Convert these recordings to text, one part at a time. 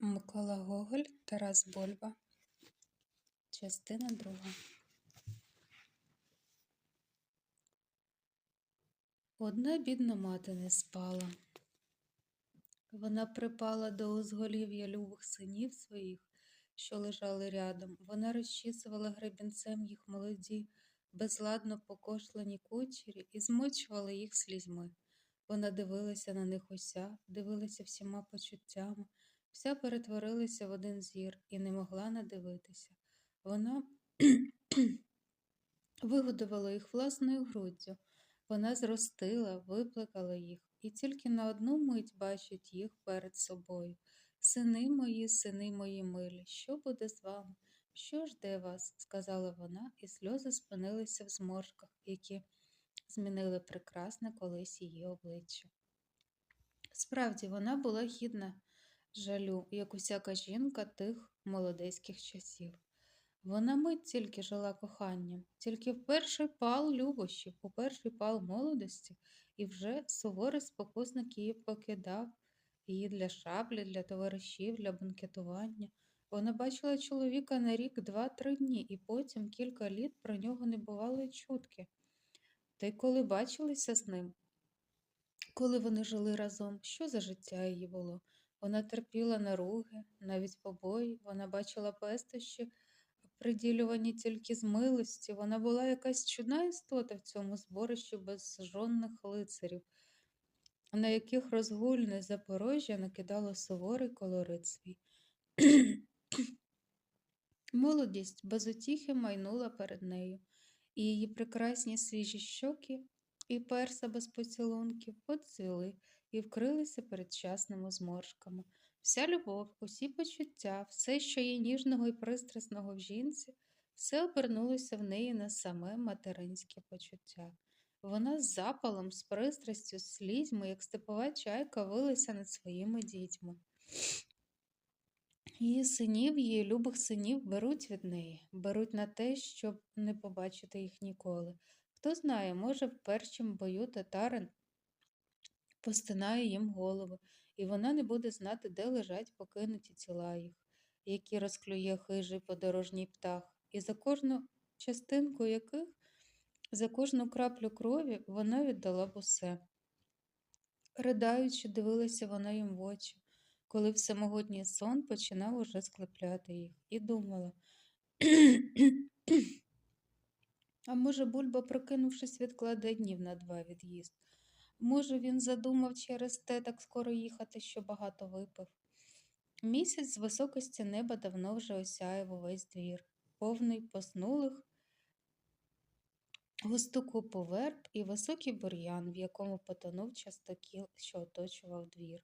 Микола Гоголь, Тарас Бульба. Частина друга. Одна бідна мати не спала. Вона припала до узголів'я любих синів своїх, що лежали рядом. Вона розчісувала гребінцем їх молоді, безладно покошлені кучері і змочувала їх слізьми. Вона дивилася на них уся, дивилася всіма почуттями, вся перетворилася в один зір і не могла надивитися. Вона вигодувала їх власною груддю. Вона зростила, виплекала їх, і тільки на одну мить бачить їх перед собою. Сини мої, сини мої милі, що буде з вами? Що жде вас? сказала вона, і сльози спинилися в зморшках, які змінили прекрасне колись її обличчя. Справді, вона була гідна жалю, як усяка жінка тих молодецьких часів. Вона мить тільки жила коханням, тільки в перший пал любощів, у перший пал молодості, і вже суворий спокусник її покидав її для шаблі, для товаришів, для банкетування. Вона бачила чоловіка на рік два-три дні, і потім кілька літ про нього не бувало й чутки. Та й коли бачилися з ним, коли вони жили разом, що за життя її було? Вона терпіла наруги, навіть побої, вона бачила пестощі, приділювані тільки з милості. Вона була якась чудна істота в цьому зборищі безжонних лицарів, на яких розгульне Запорожжя накидало суворий колорит свій. Молодість без утіхи майнула перед нею, і її прекрасні свіжі щоки і перса без поцілунків поцвіли і вкрилися передчасними зморшками. Вся любов, усі почуття, все, що є ніжного і пристрасного в жінці, все обернулося в неї на саме материнське почуття. Вона з запалом, з пристрастю, з слізьми, як степова чайка, вилася над своїми дітьми. Її синів, її любих синів беруть від неї, беруть на те, щоб не побачити їх ніколи. Хто знає, може, в першому бою татарин постинає їм голови, і вона не буде знати, де лежать покинуті тіла їх, які розклює хижий подорожній птах, і за кожну частинку яких, за кожну краплю крові вона віддала б усе. Riдаючи, дивилася вона їм в очі, коли всемогутній сон починав уже склепляти їх, і думала. А може, Бульба, прокинувшись, відкладе днів на два від'їзд. Може, він задумав через те так скоро їхати, що багато випив. Місяць з високості неба давно вже осяяв увесь двір, повний поснулих густу купу верб і високий бур'ян, в якому потонув частокіл, що оточував двір.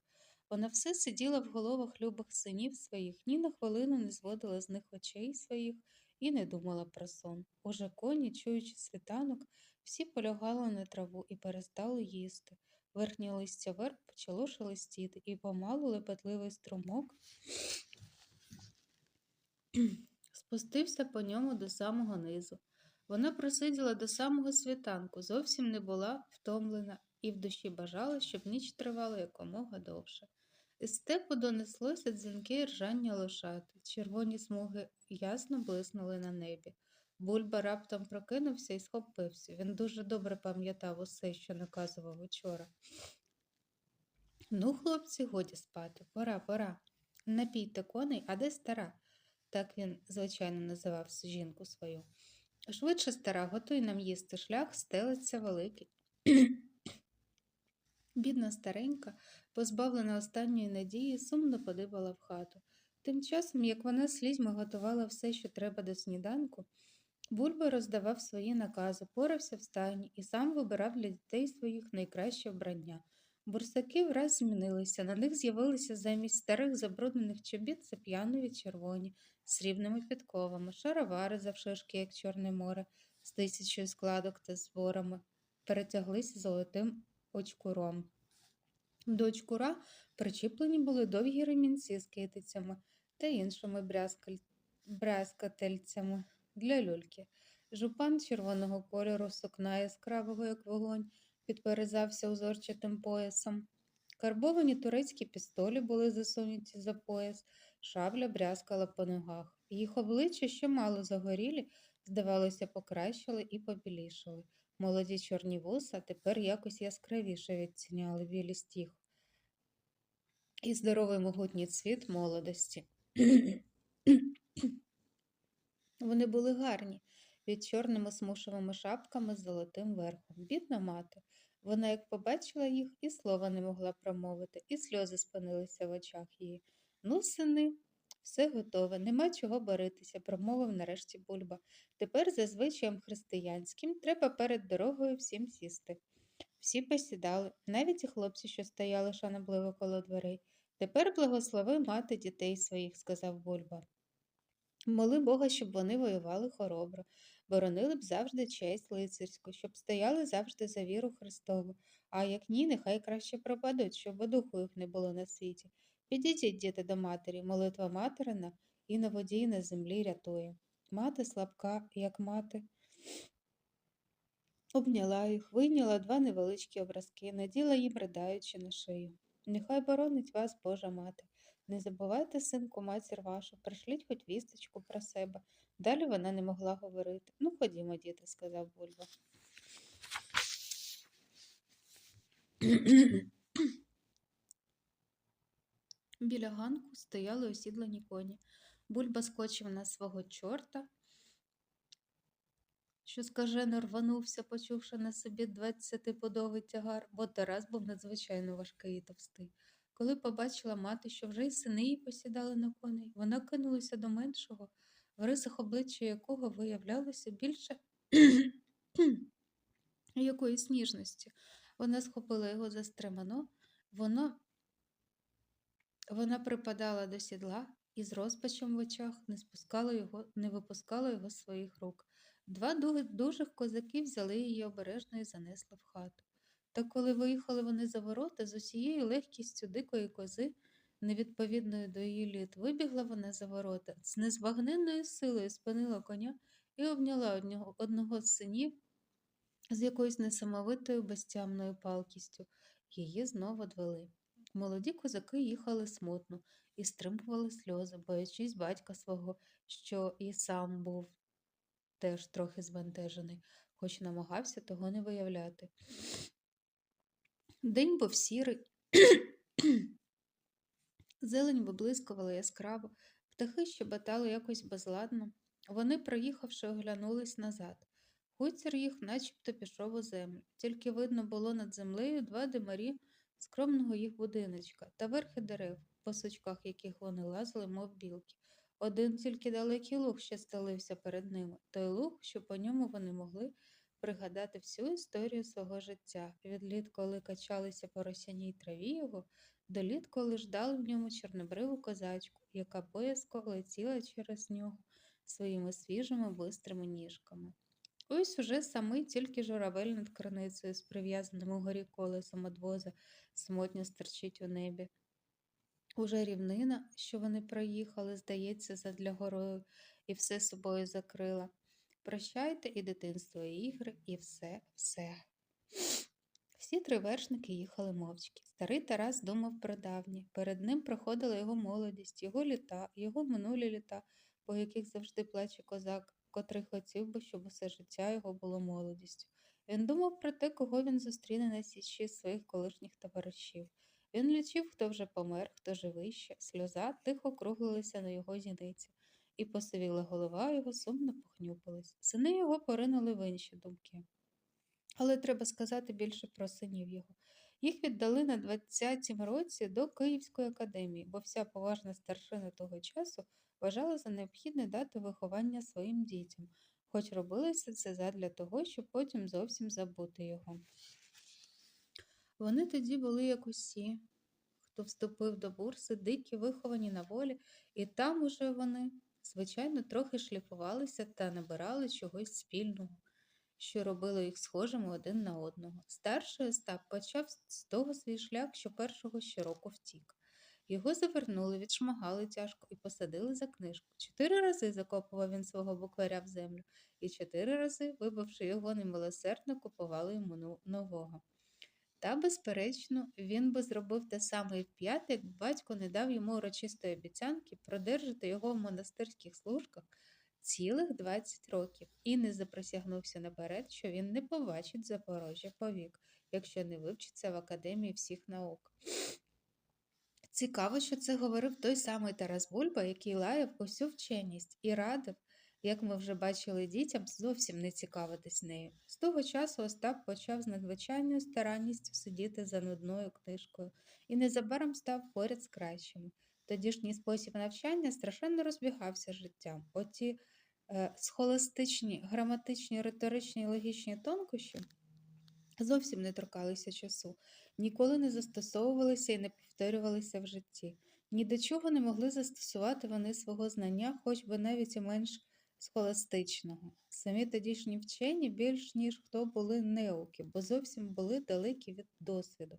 Вона все сиділа в головах любих синів своїх, ні на хвилину не зводила з них очей своїх і не думала про сон. Уже коні, чуючи світанок, всі полягали на траву і перестали їсти. Верхнє листя верб почало шелестіти, і помалу лепетливий струмок спустився по ньому до самого низу. Вона просиділа до самого світанку, зовсім не була втомлена і в душі бажала, щоб ніч тривала якомога довше. Із степу донеслося дзвінке ржання лошати, червоні смуги ясно блиснули на небі. Бульба раптом прокинувся і схопився. Він дуже добре пам'ятав усе, що наказував учора. Ну, хлопці, годі спати, пора, пора. Напійте коней, а де стара? Так він, звичайно, називав жінку свою. Швидше стара, готуй нам їсти шлях, стелиться великий. Бідна старенька, позбавлена останньої надії, сумно подибала в хату. Тим часом, як вона слізьми готувала все, що треба до сніданку, Бульба роздавав свої накази, порався в стайні і сам вибирав для дітей своїх найкраще вбрання. Бурсаки враз змінилися, на них з'явилися замість старих забруднених чобіт зап'янові червоні, з срібними підковами, шаровари завшишки, як Чорне море, з тисячою складок та зборами, перетяглися золотим очкуром. До очкура причіплені були довгі ремінці з китицями та іншими брязкательцями для люльки. Жупан червоного кольору сукна яскравого, як вогонь, підперезався узорчатим поясом. Карбовані турецькі пістолі були засунуті за пояс, шабля брязкала по ногах. Їх обличчя, що мало загорілі, здавалося, покращили і побілішали. Молоді чорні вуса тепер якось яскравіше відціняли білість їх і здоровий могутній цвіт молодості. Вони були гарні, під чорними смушевими шапками з золотим верхом. Бідна мати. Вона, як побачила їх, і слова не могла промовити, і сльози спинилися в очах її. Ну, сини, все готове, нема чого боритися, промовив нарешті бульба. Тепер, за звичаєм християнським, треба перед дорогою всім сісти. Всі посідали, навіть і хлопці, що стояли шанобливо коло дверей. Тепер благослови мати дітей своїх, сказав Бульба. Моли Бога, щоб вони воювали хоробро, боронили б завжди честь лицарську, щоб стояли завжди за віру Христову, а як ні, нехай краще пропадуть, щоб духу їх не було на світі. Підійдіть, діти, до матері, молитва материна і на воді, на землі рятує. Мати слабка, як мати. Обняла їх, вийняла два невеличкі образки, наділа їм,ридаючи на шию. Нехай боронить вас Божа мати. Не забувайте, синку, матір вашу, пришліть хоч вісточку про себе. Далі вона не могла говорити. Ну, ходімо, діти, сказав Бульба. Біля ганку стояли осідлані коні. Бульба скочив на свого чорта, що скажено рванувся, почувши на собі двадцятиподовий тягар, бо Тарас був надзвичайно важкий і товстий. Коли побачила мати, що вже й сини її посідали на коней, вона кинулася до меншого, в рисах обличчя якого виявлялося більше якоїсь ніжності. Вона схопила його за стремено, воно вона припадала до сідла і з розпачем в очах не спускала його, не випускала його з своїх рук. Два дужих козаки взяли її обережно і занесли в хату. Та коли виїхали вони за ворота, з усією легкістю дикої кози, невідповідною до її літ, вибігла вона за ворота, з незбагненною силою спинила коня і обняла одного, одного з синів з якоюсь несамовитою безтямною палкістю. Її знову одвели. Молоді козаки їхали смутно і стримували сльози, боячись батька свого, що і сам був теж трохи збентежений, хоч намагався того не виявляти. День був сірий, зелень виблискувала яскраво, птахи щебетали якось безладно. Вони, проїхавши, оглянулись назад. Гуцір їх начебто пішов у землю, тільки видно було над землею два димарі скромного їх будиночка та верхи дерев, по сучках яких вони лазили, мов білки. Один тільки далекий луг ще стелився перед ними, той луг, що по ньому вони могли пригадати всю історію свого життя, від літ, коли качалися по росяній траві його, до літ, коли ждали в ньому чорнобриву козачку, яка боязко летіла через нього своїми свіжими бистрими ніжками. Ось уже самий тільки журавель над криницею з прив'язаним угорі колесом одвоза самотньо стерчить у небі. Уже рівнина, що вони проїхали, здається, задля горою, і все собою закрила. Прощайте і дитинство, і ігри, і все, все. Всі три вершники їхали мовчки. Старий Тарас думав про давнє. Перед ним проходила його молодість, його літа, його минулі літа, по яких завжди плаче козак, котрий хотів би, щоб усе життя його було молодістю. Він думав про те, кого він зустріне на січі своїх колишніх товаришів. Він лічив, хто вже помер, хто живий. Сльоза тихо круглилася на його зіниці, і посивіла голова його сумно похнюпилась. Сини його поринули в інші думки. Але треба сказати більше про синів його. Їх віддали на 20-м році до Київської академії, бо вся поважна старшина того часу вважала за необхідне дати виховання своїм дітям, хоч робилося це задля того, щоб потім зовсім забути його. Вони тоді були як усі, хто вступив до бурси, дикі, виховані на волі, і там уже вони, звичайно, трохи шліфувалися та набирали чогось спільного, що робило їх схожими один на одного. Старший Остап почав з того свій шлях, що першого щороку втік. Його завернули, відшмагали тяжко і посадили за книжку. Чотири рази закопував він свого букваря в землю, і чотири рази, вибивши його немилосердно, купували йому нового. Та, безперечно, він би зробив те саме і вп'яте, якби батько не дав йому урочистої обіцянки продержати його в монастирських служках цілих 20 років і не заприсягнувся наперед, що він не побачить Запорожжя повік, якщо не вивчиться в Академії всіх наук. Цікаво, що це говорив той самий Тарас Бульба, який лаяв усю вченість і радив, як ми вже бачили дітям, зовсім не цікавитись нею. З того часу Остап почав з надзвичайною старанністю сидіти за нудною книжкою і незабаром став поряд з кращими. Тодішній спосіб навчання страшенно розбігався життям. Оті схоластичні, граматичні, риторичні і логічні тонкощі зовсім не торкалися часу, ніколи не застосовувалися і не повторювалися в житті. Ні до чого не могли застосувати вони свого знання, хоч би навіть і менш схоластичного. Самі тодішні вчені більш ніж хто були неуки, бо зовсім були далекі від досвіду.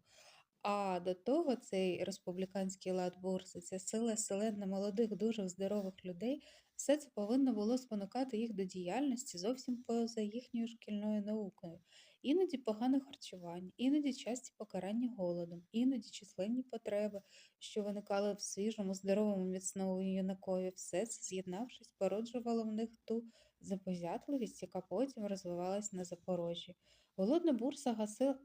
А до того цей республіканський лад бурси, ця сила селена молодих, дуже здорових людей, все це повинно було спонукати їх до діяльності зовсім поза їхньою шкільною наукою. Іноді погане харчування, іноді часті покарання голодом, іноді численні потреби, що виникали в свіжому, здоровому, міцному юнакові, все це, з'єднавшись, породжувало в них ту запозятливість, яка потім розвивалась на Запорожжі. Голодна бурса гасила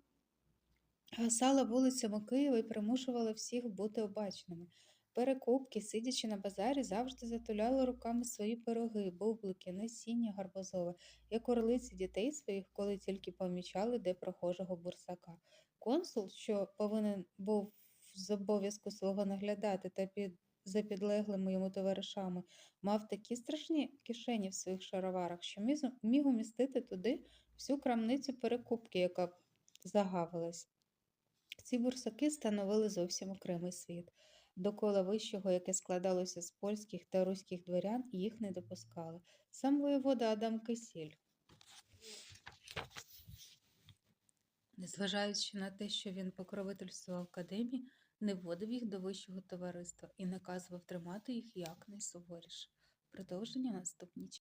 гасала вулицями Києва і примушувала всіх бути обачними. Перекупки, сидячи на базарі, завжди затуляли руками свої пироги, бублики, насіння гарбузове, як орлиці дітей своїх, коли тільки помічали де прохожого бурсака. Консул, що повинен був з обов'язку свого наглядати та під за підлеглими йому товаришами, мав такі страшні кишені в своїх шароварах, що міг- умістити туди всю крамницю перекупки, яка б загавилась. Ці бурсаки становили зовсім окремий світ. До кола вищого, яке складалося з польських та руських дворян, їх не допускали. Сам воєвода Адам Кисіль. Незважаючи на те, що він покровительствував академії, не вводив їх до вищого товариства і наказував тримати їх якнайсуворіше. Продовження наступні